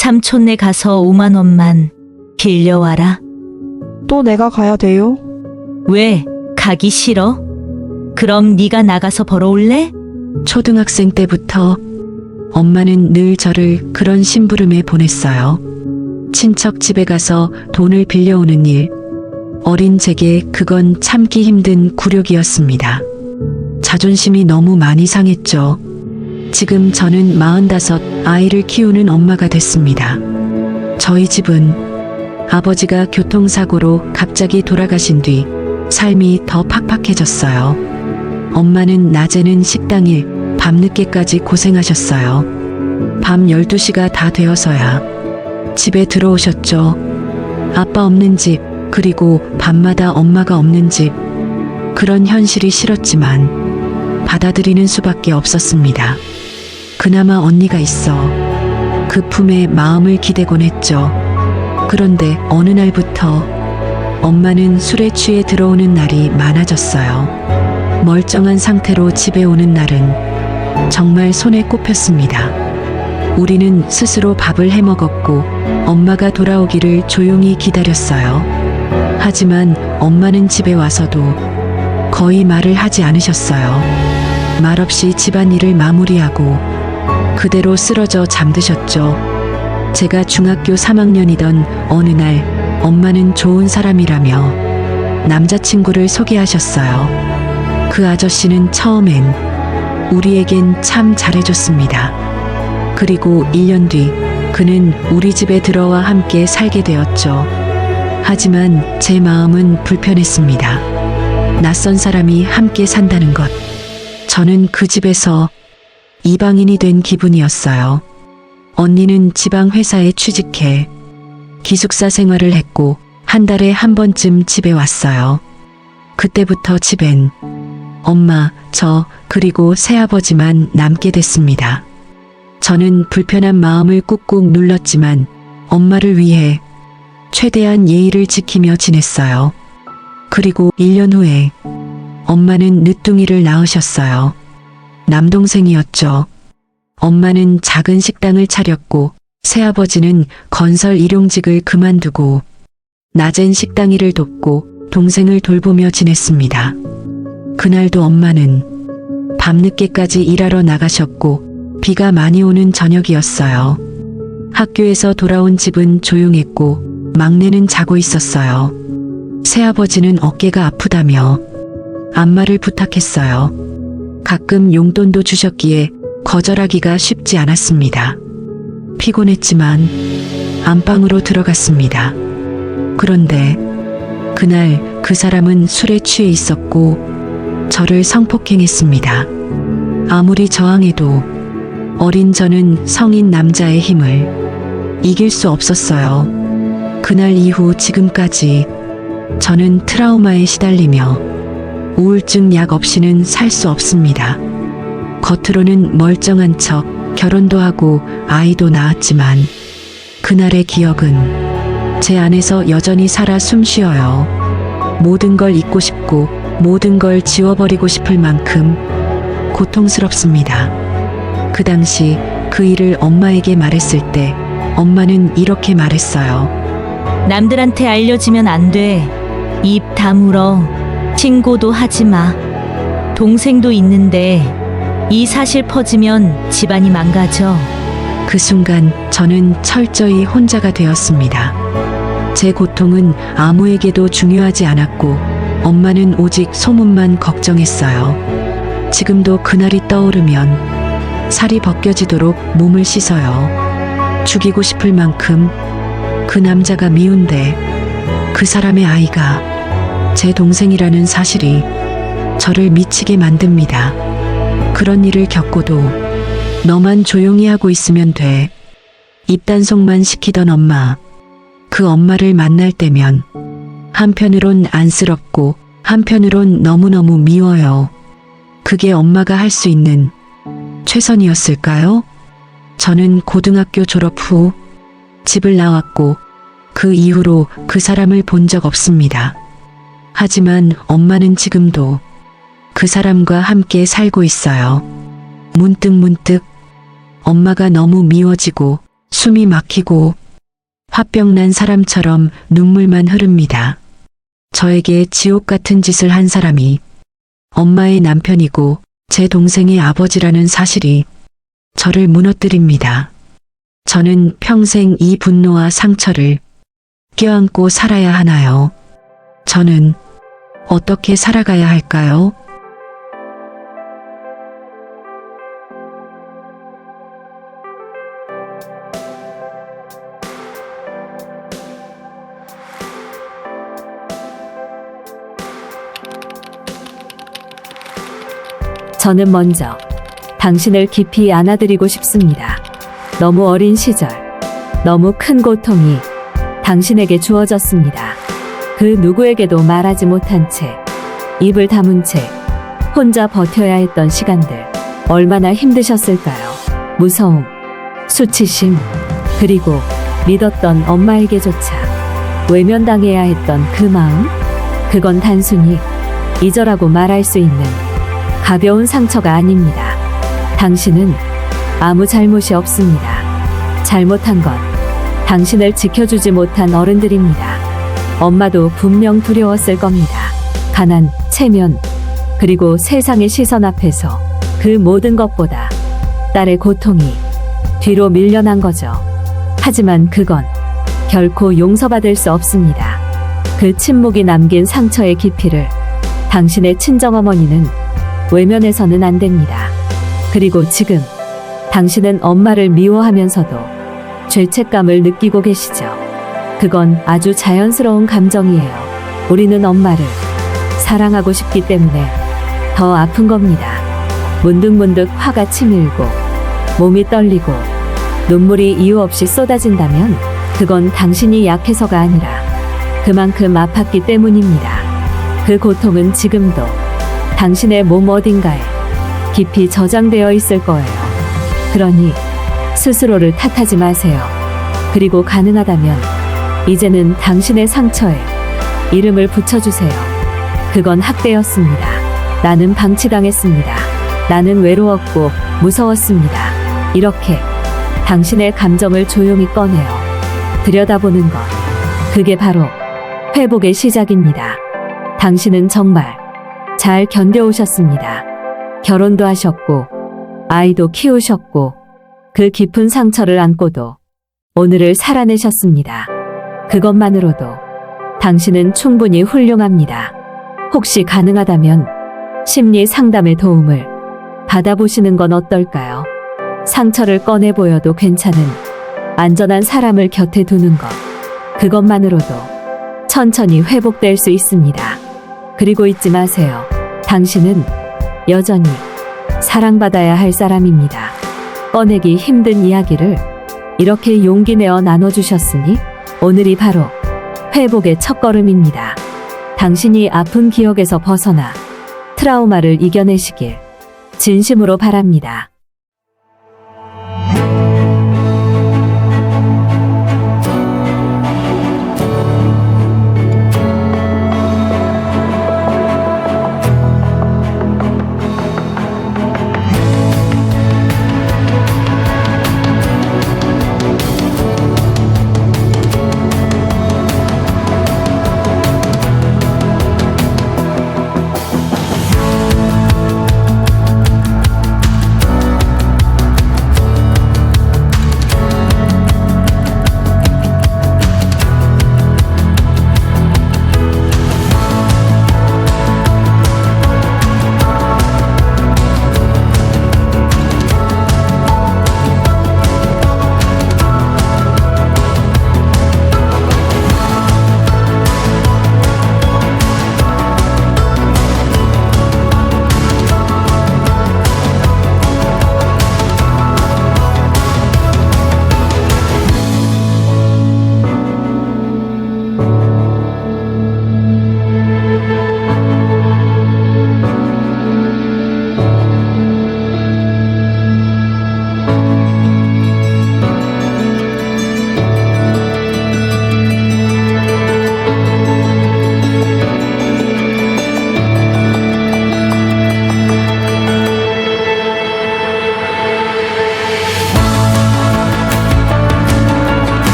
삼촌네 가서 5만 원만 빌려와라. 또 내가 가야 돼요? 왜? 가기 싫어? 그럼 네가 나가서 벌어올래? 초등학생 때부터 엄마는 늘 저를 그런 심부름에 보냈어요. 친척 집에 가서 돈을 빌려오는 일. 어린 제게 그건 참기 힘든 굴욕이었습니다. 자존심이 너무 많이 상했죠. 지금 저는 45 아이를 키우는 엄마가 됐습니다. 저희 집은 아버지가 교통사고로 갑자기 돌아가신 뒤 삶이 더 팍팍해졌어요. 엄마는 낮에는 식당일, 밤늦게까지 고생하셨어요. 밤 12시가 다 되어서야 집에 들어오셨죠. 아빠 없는 집, 그리고 밤마다 엄마가 없는 집. 그런 현실이 싫었지만 받아들이는 수밖에 없었습니다. 그나마 언니가 있어 그 품에 마음을 기대곤 했죠. 그런데 어느 날부터 엄마는 술에 취해 들어오는 날이 많아졌어요. 멀쩡한 상태로 집에 오는 날은 정말 손에 꼽혔습니다. 우리는 스스로 밥을 해 먹었고 엄마가 돌아오기를 조용히 기다렸어요. 하지만 엄마는 집에 와서도 거의 말을 하지 않으셨어요. 말없이 집안일을 마무리하고 그대로 쓰러져 잠드셨죠. 제가 중학교 3학년이던 어느 날 엄마는 좋은 사람이라며 남자친구를 소개하셨어요. 그 아저씨는 처음엔 우리에겐 참 잘해줬습니다. 그리고 1년 뒤 그는 우리 집에 들어와 함께 살게 되었죠. 하지만 제 마음은 불편했습니다. 낯선 사람이 함께 산다는 것. 저는 그 집에서 이방인이 된 기분이었어요. 언니는 지방 회사에 취직해 기숙사 생활을 했고 한 달에 한 번쯤 집에 왔어요. 그때부터 집엔 엄마, 저, 그리고 새아버지만 남게 됐습니다. 저는 불편한 마음을 꾹꾹 눌렀지만 엄마를 위해 최대한 예의를 지키며 지냈어요. 그리고 1년 후에 엄마는 늦둥이를 낳으셨어요. 남동생이었죠. 엄마는 작은 식당을 차렸고 새아버지는 건설 일용직을 그만두고 낮엔 식당 일을 돕고 동생을 돌보며 지냈습니다. 그날도 엄마는 밤늦게까지 일하러 나가셨고 비가 많이 오는 저녁이었어요. 학교에서 돌아온 집은 조용했고 막내는 자고 있었어요. 새아버지는 어깨가 아프다며 안마를 부탁했어요. 가끔 용돈도 주셨기에 거절하기가 쉽지 않았습니다. 피곤했지만 안방으로 들어갔습니다. 그런데 그날 그 사람은 술에 취해 있었고 저를 성폭행했습니다. 아무리 저항해도 어린 저는 성인 남자의 힘을 이길 수 없었어요. 그날 이후 지금까지 저는 트라우마에 시달리며 우울증 약 없이는 살 수 없습니다. 겉으로는 멀쩡한 척 결혼도 하고 아이도 낳았지만 그날의 기억은 제 안에서 여전히 살아 숨 쉬어요. 모든 걸 잊고 싶고 모든 걸 지워버리고 싶을 만큼 고통스럽습니다. 그 당시 그 일을 엄마에게 말했을 때 엄마는 이렇게 말했어요. 남들한테 알려지면 안 돼. 입 다물어. 신고도 하지 마. 동생도 있는데 이 사실 퍼지면 집안이 망가져. 그 순간 저는 철저히 혼자가 되었습니다. 제 고통은 아무에게도 중요하지 않았고 엄마는 오직 소문만 걱정했어요. 지금도 그날이 떠오르면 살이 벗겨지도록 몸을 씻어요. 죽이고 싶을 만큼 그 남자가 미운데 그 사람의 아이가 제 동생이라는 사실이 저를 미치게 만듭니다. 그런 일을 겪고도 너만 조용히 하고 있으면 돼. 입단속만 시키던 엄마. 그 엄마를 만날 때면 한편으론 안쓰럽고 한편으론 너무너무 미워요. 그게 엄마가 할 수 있는 최선이었을까요? 저는 고등학교 졸업 후 집을 나왔고 그 이후로 그 사람을 본 적 없습니다. 하지만 엄마는 지금도 그 사람과 함께 살고 있어요. 문득 문득 엄마가 너무 미워지고 숨이 막히고 화병 난 사람처럼 눈물만 흐릅니다. 저에게 지옥 같은 짓을 한 사람이 엄마의 남편이고 제 동생의 아버지라는 사실이 저를 무너뜨립니다. 저는 평생 이 분노와 상처를 껴안고 살아야 하나요? 저는 어떻게 살아가야 할까요? 저는 먼저 당신을 깊이 안아드리고 싶습니다. 너무 어린 시절, 너무 큰 고통이 당신에게 주어졌습니다. 그 누구에게도 말하지 못한 채, 입을 다문 채, 혼자 버텨야 했던 시간들, 얼마나 힘드셨을까요? 무서움, 수치심, 그리고 믿었던 엄마에게조차 외면당해야 했던 그 마음, 그건 단순히 잊어라고 말할 수 있는 가벼운 상처가 아닙니다. 당신은 아무 잘못이 없습니다. 잘못한 건 당신을 지켜주지 못한 어른들입니다. 엄마도 분명 두려웠을 겁니다. 가난, 체면, 그리고 세상의 시선 앞에서 그 모든 것보다 딸의 고통이 뒤로 밀려난 거죠. 하지만 그건 결코 용서받을 수 없습니다. 그 침묵이 남긴 상처의 깊이를 당신의 친정어머니는 외면해서는 안 됩니다. 그리고 지금 당신은 엄마를 미워하면서도 죄책감을 느끼고 계시죠. 그건 아주 자연스러운 감정이에요. 우리는 엄마를 사랑하고 싶기 때문에 더 아픈 겁니다. 문득문득 화가 치밀고 몸이 떨리고 눈물이 이유 없이 쏟아진다면 그건 당신이 약해서가 아니라 그만큼 아팠기 때문입니다. 그 고통은 지금도 당신의 몸 어딘가에 깊이 저장되어 있을 거예요. 그러니 스스로를 탓하지 마세요. 그리고 가능하다면 이제는 당신의 상처에 이름을 붙여주세요. 그건 학대였습니다. 나는 방치당했습니다. 나는 외로웠고 무서웠습니다. 이렇게 당신의 감정을 조용히 꺼내요. 들여다보는 것. 그게 바로 회복의 시작입니다. 당신은 정말 잘 견뎌오셨습니다. 결혼도 하셨고, 아이도 키우셨고, 그 깊은 상처를 안고도 오늘을 살아내셨습니다. 그것만으로도 당신은 충분히 훌륭합니다. 혹시 가능하다면 심리 상담의 도움을 받아보시는 건 어떨까요? 상처를 꺼내 보여도 괜찮은 안전한 사람을 곁에 두는 것. 그것만으로도 천천히 회복될 수 있습니다. 그리고 잊지 마세요. 당신은 여전히 사랑받아야 할 사람입니다. 꺼내기 힘든 이야기를 이렇게 용기 내어 나눠주셨으니 오늘이 바로 회복의 첫걸음입니다. 당신이 아픈 기억에서 벗어나 트라우마를 이겨내시길 진심으로 바랍니다.